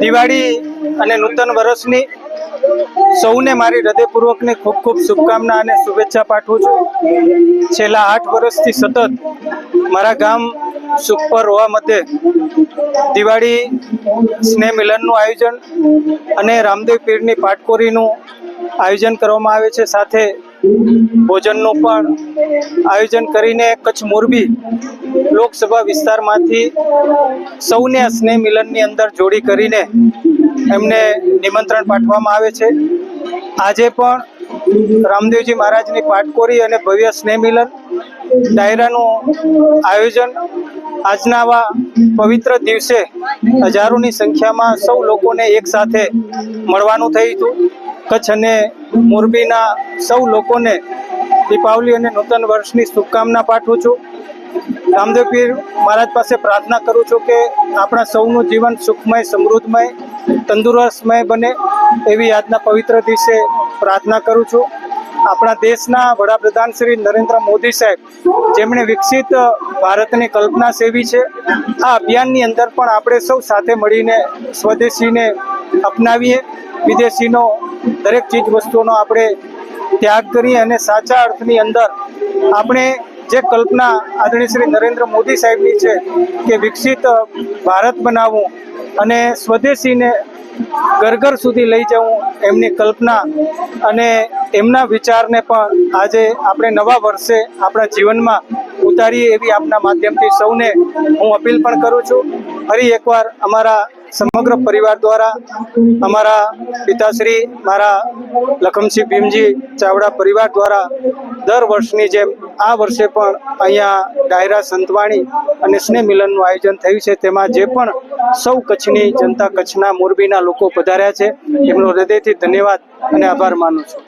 દિવાળી અને નૂતન વર્ષની સૌને મારી હૃદયપૂર્વકની ખૂબ ખૂબ શુભકામના અને શુભેચ્છા પાઠવું છું. છેલ્લા આઠ વર્ષથી સતત મારા ગામ સુખપર હોવા મતે દિવાળી સ્નેહ મિલનનું આયોજન અને રામદેવ પીરની પાટકોરીનું આયોજન કરવામાં આવે છે. સાથે ભોજનનું પણ આયોજન કરીને કચ્છ મોરબી લોકસભા વિસ્તારમાંથી સૌને સ્નેહ મિલનની અંદર જોડી કરીને એમને નિમંત્રણ પાઠવવામાં આવે છે. આજે પણ રામદેવજી મહારાજની પાટકોરી અને ભવ્ય સ્નેહ મિલન ડાયરાનું આયોજન આજના આવા પવિત્ર દિવસે હજારોની સંખ્યામાં સૌ લોકોને એક સાથે મળવાનું થયું હતું. કચ્છ અને મોરબીના સૌ લોકોને દીપાવલી અને નૂતન વર્ષની શુભકામના પાઠવું છું. રામદેવ પીર, મહારાજ પાસે પ્રાર્થના કરું છું કે આપણા સૌનું જીવન સુખમય, સમૃદ્ધમય, તંદુરસ્તમય બને એવી આજના પવિત્ર દિવસે પ્રાર્થના કરું છું. આપણા દેશના વડાપ્રધાન શ્રી નરેન્દ્ર મોદી સાહેબ, જેમણે વિકસિત ભારતની કલ્પના સેવી છે, આ અભિયાનની અંદર પણ આપણે સૌ સાથે મળીને સ્વદેશીને અપનાવીએ, વિદેશીનો દરેક ચીજ વસ્તુઓનો આપણે ત્યાગ કરીએ અને સાચા અર્થની અંદર આપણે જે કલ્પના આદરણીય શ્રી નરેન્દ્ર મોદી સાહેબની છે કે વિકસિત ભારત બનાવવું અને સ્વદેશીને ઘર સુધી લઈ જવું એમની કલ્પના અને એમના વિચારને પણ આજે આપણે નવા વર્ષે આપણા જીવનમાં ઉતારીએ એવી આપના માધ્યમથી સૌને હું અપીલ પણ કરું છું. ફરી એકવાર અમારા સમગ્ર પરિવાર દ્વારા અમારા પિતાશ્રી, મારા લખમસિંહ ભીમજી ચાવડા પરિવાર દ્વારા દર વર્ષની જેમ આ વર્ષે પણ અહીંયા ડાયરા સંતવાણી અને સ્નેહ મિલનનું આયોજન થયું છે. તેમાં જે પણ સૌ કચ્છની જનતા કચ્છના મોરબીના લોકો પધાર્યા છે. એમનો હૃદયથી ધન્યવાદ અને આભાર માનું છું.